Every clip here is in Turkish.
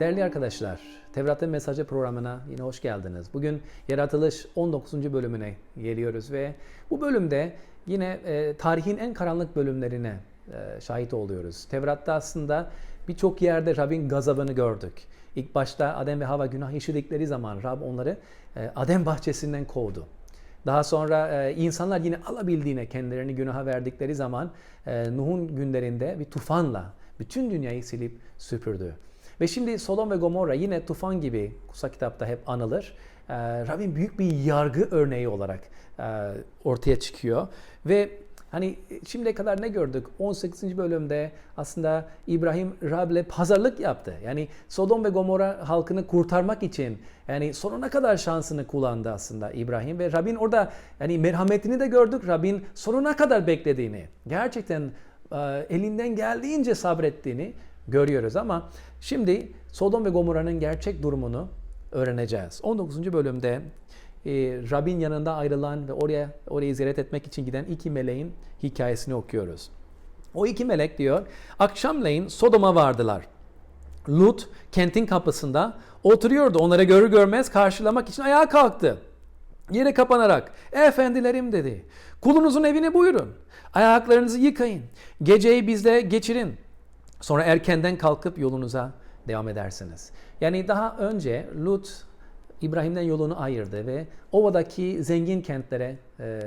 Değerli arkadaşlar, Tevrat'ın mesajı programına yine hoş geldiniz. Bugün Yaratılış 19. bölümüne geliyoruz ve bu bölümde yine e, tarihin en karanlık bölümlerine e, şahit oluyoruz. Tevrat'ta aslında birçok yerde Rab'in gazabını gördük. İlk başta Adem ve Hava günah işledikleri zaman Rab onları e, Adem bahçesinden kovdu. Daha sonra e, insanlar yine alabildiğine kendilerini günaha verdikleri zaman e, Nuh'un günlerinde bir tufanla bütün dünyayı silip süpürdü. Ve şimdi Sodom ve Gomorra yine tufan gibi kutsal kitapta hep anılır. E, Rabbin büyük bir yargı örneği olarak e, ortaya çıkıyor. Ve hani şimdiye kadar ne gördük? 18. bölümde aslında İbrahim Rab'le pazarlık yaptı. Yani Sodom ve Gomorra halkını kurtarmak için yani sonuna kadar şansını kullandı aslında İbrahim ve Rabbin orada yani merhametini de gördük. Rabbin sonuna kadar beklediğini, gerçekten e, elinden geldiğince sabrettiğini görüyoruz ama şimdi Sodom ve Gomorra'nın gerçek durumunu öğreneceğiz. 19. bölümde e, Rabbin yanında ayrılan ve oraya orayı ziyaret etmek için giden iki meleğin hikayesini okuyoruz. O iki melek diyor, akşamleyin Sodom'a vardılar. Lut kentin kapısında oturuyordu. Onları görür görmez karşılamak için ayağa kalktı. Yere kapanarak, efendilerim dedi. Kulunuzun evine buyurun. Ayaklarınızı yıkayın. Geceyi bizle geçirin. Sonra erkenden kalkıp yolunuza devam edersiniz. Yani daha önce Lut İbrahim'den yolunu ayırdı ve ovadaki zengin kentlere e,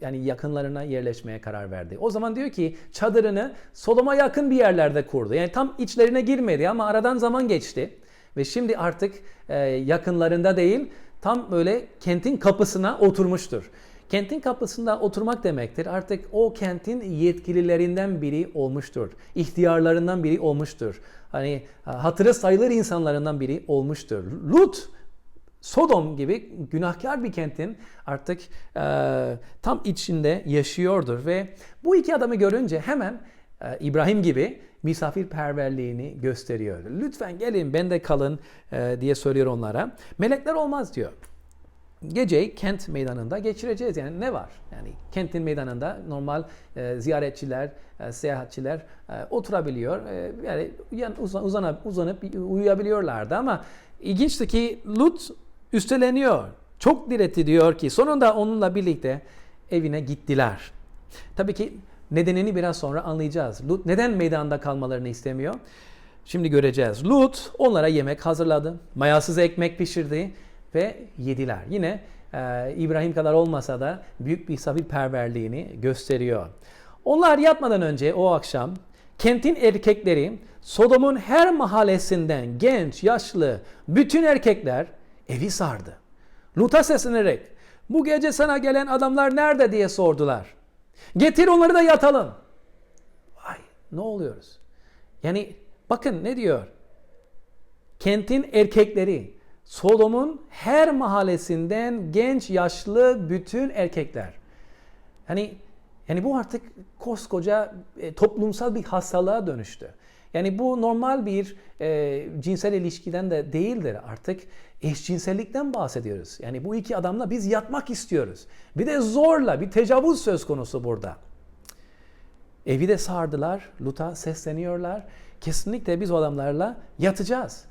yani yakınlarına yerleşmeye karar verdi. O zaman diyor ki çadırını Sodom'a yakın bir yerlerde kurdu. Yani tam içlerine girmedi ama aradan zaman geçti ve şimdi artık e, yakınlarında değil tam böyle kentin kapısına oturmuştur. Kentin kapısında oturmak demektir. Artık o kentin yetkililerinden biri olmuştur. İhtiyarlarından biri olmuştur. Hani hatırı sayılır insanlarından biri olmuştur. Lut Sodom gibi günahkar bir kentin artık e, tam içinde yaşıyordur ve bu iki adamı görünce hemen e, İbrahim gibi misafirperverliğini gösteriyor. Lütfen gelin bende kalın e, diye söylüyor onlara. Melekler olmaz diyor. Geceyi kent meydanında geçireceğiz. Yani ne var? Yani kentin meydanında normal e, ziyaretçiler, e, seyahatçiler e, oturabiliyor. E, yani uzan, uzanıp, uzanıp uyuyabiliyorlardı ama ilginçti ki Lut üsteleniyor. Çok diretti diyor ki sonunda onunla birlikte evine gittiler. Tabii ki nedenini biraz sonra anlayacağız. Lut neden meydanda kalmalarını istemiyor? Şimdi göreceğiz. Lut onlara yemek hazırladı. Mayasız ekmek pişirdi ve yediler. Yine e, İbrahim kadar olmasa da büyük bir misafirperverliğini gösteriyor. Onlar yatmadan önce o akşam kentin erkekleri Sodom'un her mahallesinden genç, yaşlı bütün erkekler evi sardı. Lut'a seslenerek bu gece sana gelen adamlar nerede diye sordular. Getir onları da yatalım. Vay ne oluyoruz? Yani bakın ne diyor? Kentin erkekleri Sodom'un her mahallesinden genç, yaşlı bütün erkekler. Hani yani bu artık koskoca e, toplumsal bir hastalığa dönüştü. Yani bu normal bir e, cinsel ilişkiden de değildir. Artık eşcinsellikten bahsediyoruz. Yani bu iki adamla biz yatmak istiyoruz. Bir de zorla bir tecavüz söz konusu burada. Evi de sardılar. Lut'a sesleniyorlar. Kesinlikle biz o adamlarla yatacağız.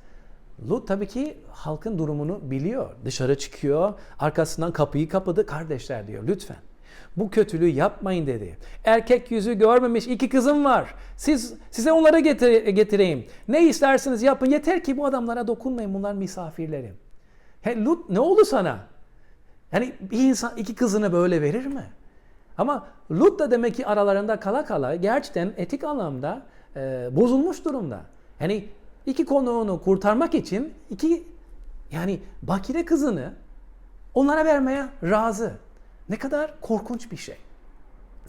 Lut tabii ki halkın durumunu biliyor. Dışarı çıkıyor, arkasından kapıyı kapadı. Kardeşler diyor lütfen bu kötülüğü yapmayın dedi. Erkek yüzü görmemiş iki kızım var. Siz size onları getir, getireyim. Ne isterseniz yapın. Yeter ki bu adamlara dokunmayın. Bunlar misafirlerim. He, Lut ne oldu sana? Yani bir insan iki kızını böyle verir mi? Ama Lut da demek ki aralarında kala kala gerçekten etik anlamda e, bozulmuş durumda. Yani iki konuğunu kurtarmak için iki yani bakire kızını onlara vermeye razı. Ne kadar korkunç bir şey.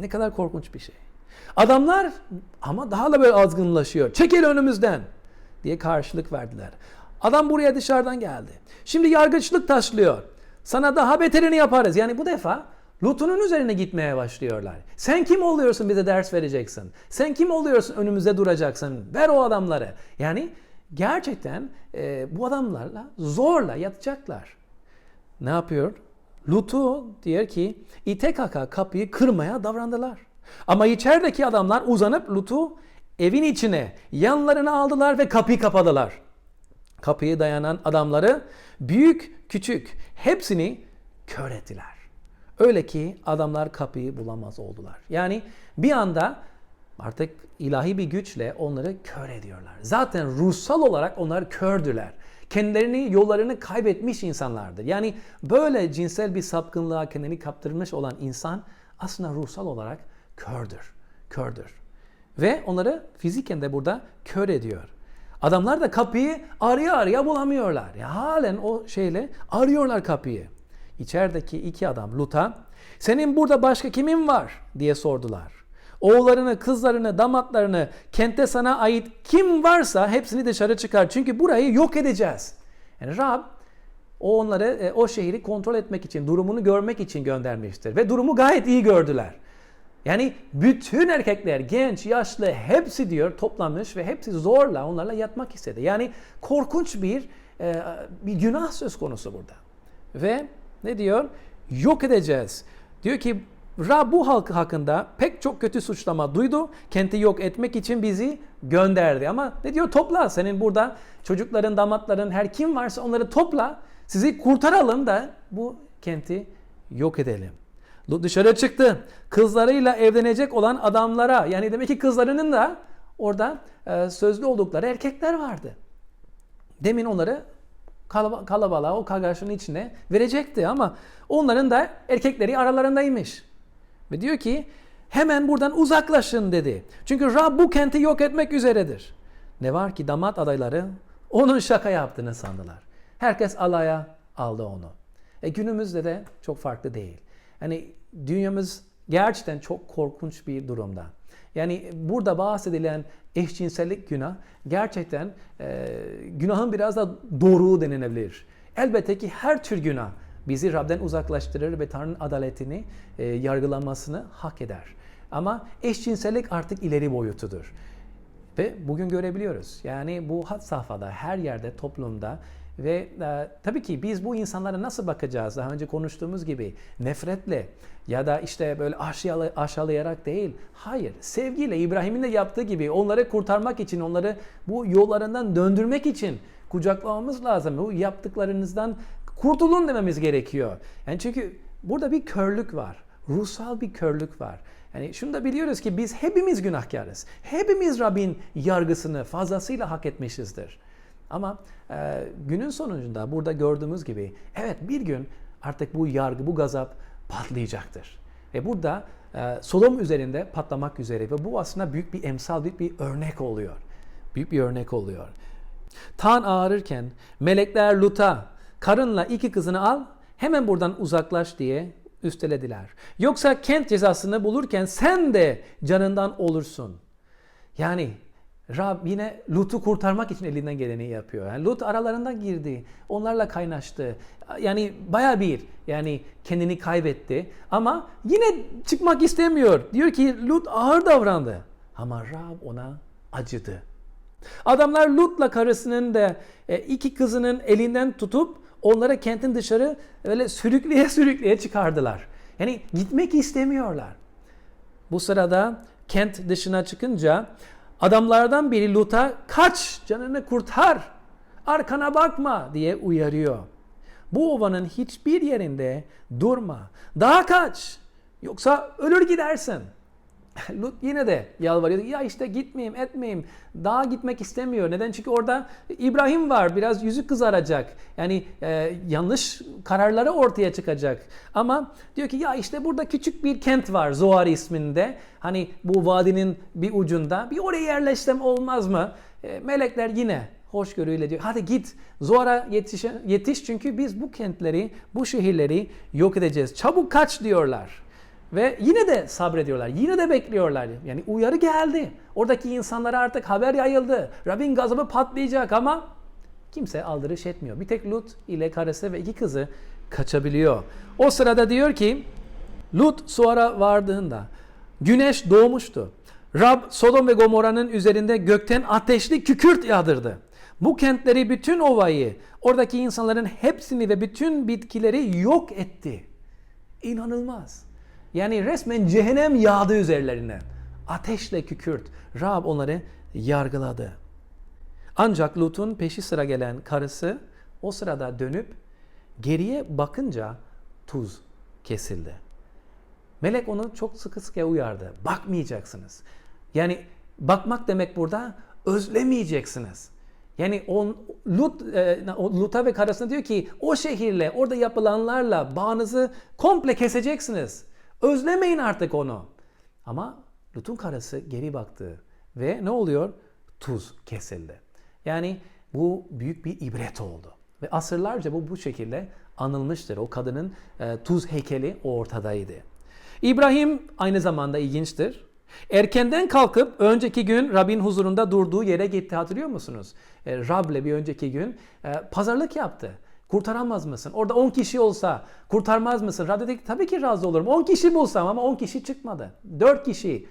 Ne kadar korkunç bir şey. Adamlar ama daha da böyle azgınlaşıyor. Çekil önümüzden diye karşılık verdiler. Adam buraya dışarıdan geldi. Şimdi yargıçlık taşlıyor. Sana daha beterini yaparız. Yani bu defa Lut'un üzerine gitmeye başlıyorlar. Sen kim oluyorsun bize ders vereceksin? Sen kim oluyorsun önümüzde duracaksın? Ver o adamları. Yani gerçekten e, bu adamlarla zorla yatacaklar. Ne yapıyor? Lut'u diyor ki ite kaka kapıyı kırmaya davrandılar. Ama içerideki adamlar uzanıp Lut'u evin içine yanlarına aldılar ve kapıyı kapadılar. kapıya dayanan adamları büyük küçük hepsini kör ettiler. Öyle ki adamlar kapıyı bulamaz oldular. Yani bir anda artık ilahi bir güçle onları kör ediyorlar. Zaten ruhsal olarak onlar kördüler. Kendilerini, yollarını kaybetmiş insanlardır. Yani böyle cinsel bir sapkınlığa kendini kaptırmış olan insan aslında ruhsal olarak kördür. Kördür. Ve onları fiziken de burada kör ediyor. Adamlar da kapıyı araya araya bulamıyorlar. Ya halen o şeyle arıyorlar kapıyı. İçerideki iki adam Lut'a senin burada başka kimin var diye sordular. Oğullarını, kızlarını, damatlarını, kente sana ait kim varsa hepsini dışarı çıkar. Çünkü burayı yok edeceğiz. Yani Rab o onları e, o şehri kontrol etmek için, durumunu görmek için göndermiştir. Ve durumu gayet iyi gördüler. Yani bütün erkekler, genç, yaşlı hepsi diyor toplanmış ve hepsi zorla onlarla yatmak istedi. Yani korkunç bir e, bir günah söz konusu burada. Ve ne diyor? Yok edeceğiz. Diyor ki Rab bu halk hakkında pek çok kötü suçlama duydu. Kenti yok etmek için bizi gönderdi. Ama ne diyor? Topla. Senin burada çocukların, damatların, her kim varsa onları topla. Sizi kurtaralım da bu kenti yok edelim. Lut dışarı çıktı. Kızlarıyla evlenecek olan adamlara yani demek ki kızlarının da orada e, sözlü oldukları erkekler vardı. Demin onları kalabalığa o kargaşanın içine verecekti ama onların da erkekleri aralarındaymış. Ve diyor ki hemen buradan uzaklaşın dedi. Çünkü Rab bu kenti yok etmek üzeredir. Ne var ki damat adayları onun şaka yaptığını sandılar. Herkes alaya aldı onu. E günümüzde de çok farklı değil. Yani dünyamız gerçekten çok korkunç bir durumda. Yani burada bahsedilen eşcinsellik günah gerçekten e, günahın biraz da doğru denilebilir. Elbette ki her tür günah bizi Rab'den uzaklaştırır ve Tanrı'nın adaletini e, yargılanmasını hak eder. Ama eşcinsellik artık ileri boyutudur. Ve bugün görebiliyoruz. Yani bu had safhada, her yerde, toplumda ve e, tabii ki biz bu insanlara nasıl bakacağız? Daha önce konuştuğumuz gibi nefretle ya da işte böyle aşağılay- aşağılayarak değil. Hayır, sevgiyle İbrahim'in de yaptığı gibi onları kurtarmak için, onları bu yollarından döndürmek için kucaklamamız lazım. Bu yaptıklarınızdan kurtulun dememiz gerekiyor. Yani çünkü burada bir körlük var. Ruhsal bir körlük var. Yani şunu da biliyoruz ki biz hepimiz günahkarız. Hepimiz Rabbin yargısını fazlasıyla hak etmişizdir. Ama e, günün sonucunda burada gördüğümüz gibi evet bir gün artık bu yargı, bu gazap patlayacaktır. Ve burada e, Sodom üzerinde patlamak üzere ve bu aslında büyük bir emsal, büyük bir örnek oluyor. Büyük bir örnek oluyor. Tan ağarırken melekler Lut'a karınla iki kızını al hemen buradan uzaklaş diye üstelediler. Yoksa kent cezasını bulurken sen de canından olursun. Yani Rab yine Lut'u kurtarmak için elinden geleni yapıyor. Yani Lut aralarında girdi. Onlarla kaynaştı. Yani baya bir yani kendini kaybetti. Ama yine çıkmak istemiyor. Diyor ki Lut ağır davrandı. Ama Rab ona acıdı. Adamlar Lut'la karısının da e, iki kızının elinden tutup onlara kentin dışarı öyle sürükleye sürükleye çıkardılar. Yani gitmek istemiyorlar. Bu sırada kent dışına çıkınca adamlardan biri Lut'a kaç canını kurtar arkana bakma diye uyarıyor. Bu ovanın hiçbir yerinde durma. Daha kaç yoksa ölür gidersin. Lut yine de yalvarıyor. Ya işte gitmeyeyim, etmeyeyim. Daha gitmek istemiyor. Neden? Çünkü orada İbrahim var. Biraz yüzü kızaracak. Yani e, yanlış kararları ortaya çıkacak. Ama diyor ki ya işte burada küçük bir kent var Zoar isminde. Hani bu vadinin bir ucunda. Bir oraya yerleşsem olmaz mı? E, melekler yine hoşgörüyle diyor. Hadi git Zoar'a yetiş, yetiş çünkü biz bu kentleri, bu şehirleri yok edeceğiz. Çabuk kaç diyorlar. Ve yine de sabrediyorlar. Yine de bekliyorlar. Yani uyarı geldi. Oradaki insanlara artık haber yayıldı. Rabbin gazabı patlayacak ama kimse aldırış etmiyor. Bir tek Lut ile karısı ve iki kızı kaçabiliyor. O sırada diyor ki Lut Suar'a vardığında güneş doğmuştu. Rab Sodom ve Gomorra'nın üzerinde gökten ateşli kükürt yağdırdı. Bu kentleri bütün ovayı, oradaki insanların hepsini ve bütün bitkileri yok etti. İnanılmaz. Yani resmen cehennem yağdı üzerlerine. Ateşle kükürt. Rab onları yargıladı. Ancak Lut'un peşi sıra gelen karısı o sırada dönüp geriye bakınca tuz kesildi. Melek onu çok sıkı sıkı uyardı. Bakmayacaksınız. Yani bakmak demek burada özlemeyeceksiniz. Yani on, Lut, e, Lut'a ve karısına diyor ki o şehirle, orada yapılanlarla bağınızı komple keseceksiniz. Özlemeyin artık onu. Ama Lut'un karısı geri baktı ve ne oluyor? Tuz kesildi. Yani bu büyük bir ibret oldu. Ve asırlarca bu bu şekilde anılmıştır. O kadının e, tuz heykeli ortadaydı. İbrahim aynı zamanda ilginçtir. Erkenden kalkıp önceki gün Rab'in huzurunda durduğu yere gitti hatırlıyor musunuz? E, Rab'le bir önceki gün e, pazarlık yaptı. Kurtaramaz mısın? Orada 10 kişi olsa kurtarmaz mısın? Rab dedi ki tabii ki razı olurum. 10 kişi bulsam ama 10 kişi çıkmadı. 4 kişi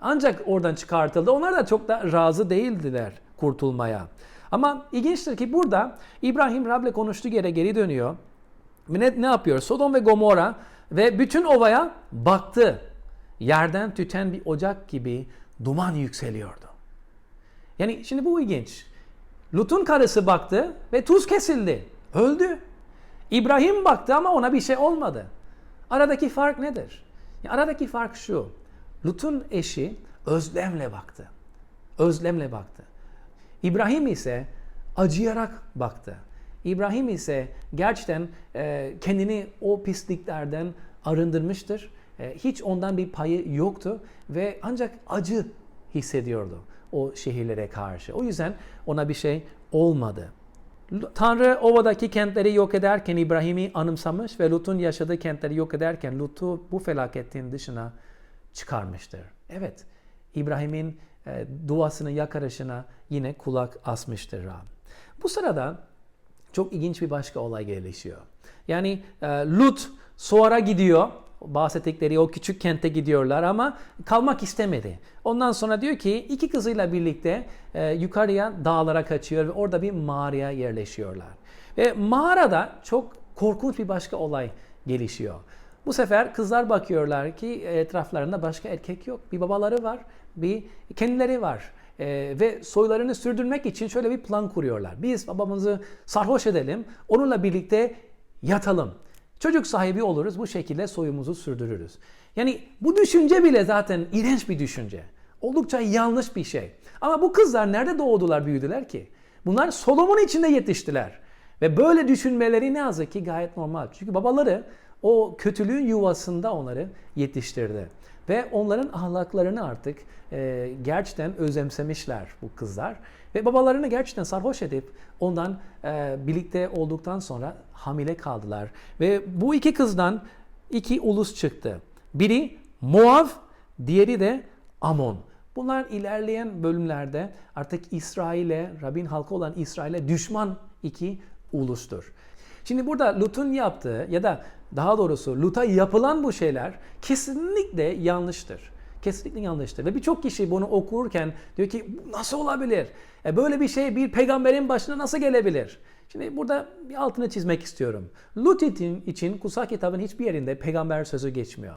ancak oradan çıkartıldı. Onlar da çok da razı değildiler kurtulmaya. Ama ilginçtir ki burada İbrahim Rab'le konuştuğu yere geri dönüyor. Ne, ne yapıyor? Sodom ve Gomorra ve bütün ovaya baktı. Yerden tüten bir ocak gibi duman yükseliyordu. Yani şimdi bu ilginç. Lut'un karısı baktı ve tuz kesildi. Öldü. İbrahim baktı ama ona bir şey olmadı. Aradaki fark nedir? Yani aradaki fark şu. Lut'un eşi özlemle baktı. Özlemle baktı. İbrahim ise acıyarak baktı. İbrahim ise gerçekten e, kendini o pisliklerden arındırmıştır. E, hiç ondan bir payı yoktu ve ancak acı hissediyordu o şehirlere karşı. O yüzden ona bir şey olmadı. Tanrı ovadaki kentleri yok ederken İbrahim'i anımsamış ve Lut'un yaşadığı kentleri yok ederken Lut'u bu felaketin dışına çıkarmıştır. Evet, İbrahim'in e, duasının yakarışına yine kulak asmıştır Rab. Bu sırada çok ilginç bir başka olay gelişiyor. Yani e, Lut Suar'a gidiyor. Bahsettikleri o küçük kente gidiyorlar ama kalmak istemedi. Ondan sonra diyor ki iki kızıyla birlikte e, yukarıya dağlara kaçıyor ve orada bir mağaraya yerleşiyorlar. Ve mağarada çok korkunç bir başka olay gelişiyor. Bu sefer kızlar bakıyorlar ki etraflarında başka erkek yok. Bir babaları var, bir kendileri var. Ee, ve soylarını sürdürmek için şöyle bir plan kuruyorlar. Biz babamızı sarhoş edelim, onunla birlikte yatalım. Çocuk sahibi oluruz, bu şekilde soyumuzu sürdürürüz. Yani bu düşünce bile zaten iğrenç bir düşünce. Oldukça yanlış bir şey. Ama bu kızlar nerede doğdular, büyüdüler ki? Bunlar Solomon içinde yetiştiler. Ve böyle düşünmeleri ne yazık ki gayet normal. Çünkü babaları o kötülüğün yuvasında onları yetiştirdi. Ve onların ahlaklarını artık e, gerçekten özemsemişler bu kızlar. Ve babalarını gerçekten sarhoş edip ondan e, birlikte olduktan sonra hamile kaldılar. Ve bu iki kızdan iki ulus çıktı. Biri Moav, diğeri de Amon. Bunlar ilerleyen bölümlerde artık İsrail'e, Rabbin halkı olan İsrail'e düşman iki ulustur. Şimdi burada Lut'un yaptığı ya da daha doğrusu Lut'a yapılan bu şeyler kesinlikle yanlıştır. Kesinlikle yanlıştır. Ve birçok kişi bunu okurken diyor ki nasıl olabilir? E böyle bir şey bir peygamberin başına nasıl gelebilir? Şimdi burada bir altını çizmek istiyorum. Lut için, kutsal kitabın hiçbir yerinde peygamber sözü geçmiyor.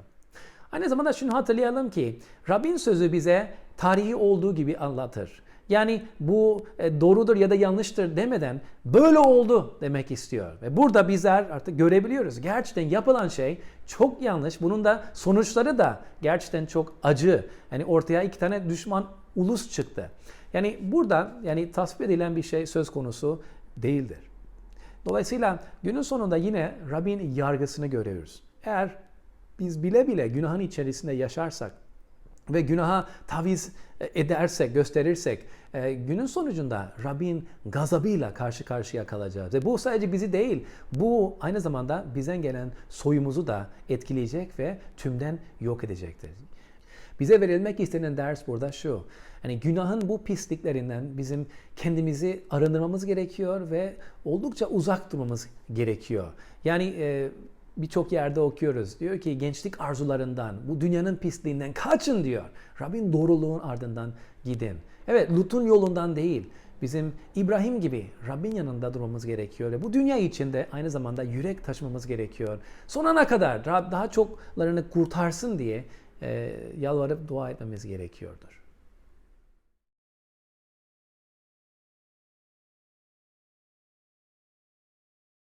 Aynı zamanda şunu hatırlayalım ki Rabbin sözü bize tarihi olduğu gibi anlatır. Yani bu e, doğrudur ya da yanlıştır demeden böyle oldu demek istiyor. Ve burada bizler artık görebiliyoruz. Gerçekten yapılan şey çok yanlış. Bunun da sonuçları da gerçekten çok acı. Yani ortaya iki tane düşman ulus çıktı. Yani burada yani tasvip edilen bir şey söz konusu değildir. Dolayısıyla günün sonunda yine Rabbin yargısını görüyoruz. Eğer biz bile bile günahın içerisinde yaşarsak ve günaha taviz edersek, gösterirsek e, günün sonucunda Rabbin gazabıyla karşı karşıya kalacağız. Ve bu sadece bizi değil, bu aynı zamanda bizden gelen soyumuzu da etkileyecek ve tümden yok edecektir. Bize verilmek istenen ders burada şu. Hani günahın bu pisliklerinden bizim kendimizi arındırmamız gerekiyor ve oldukça uzak durmamız gerekiyor. Yani e, birçok yerde okuyoruz. Diyor ki gençlik arzularından, bu dünyanın pisliğinden kaçın diyor. Rabbin doğruluğun ardından gidin. Evet Lut'un yolundan değil. Bizim İbrahim gibi Rabbin yanında durmamız gerekiyor. Ve bu dünya içinde aynı zamanda yürek taşımamız gerekiyor. Sonuna kadar Rab daha çoklarını kurtarsın diye e, yalvarıp dua etmemiz gerekiyordur.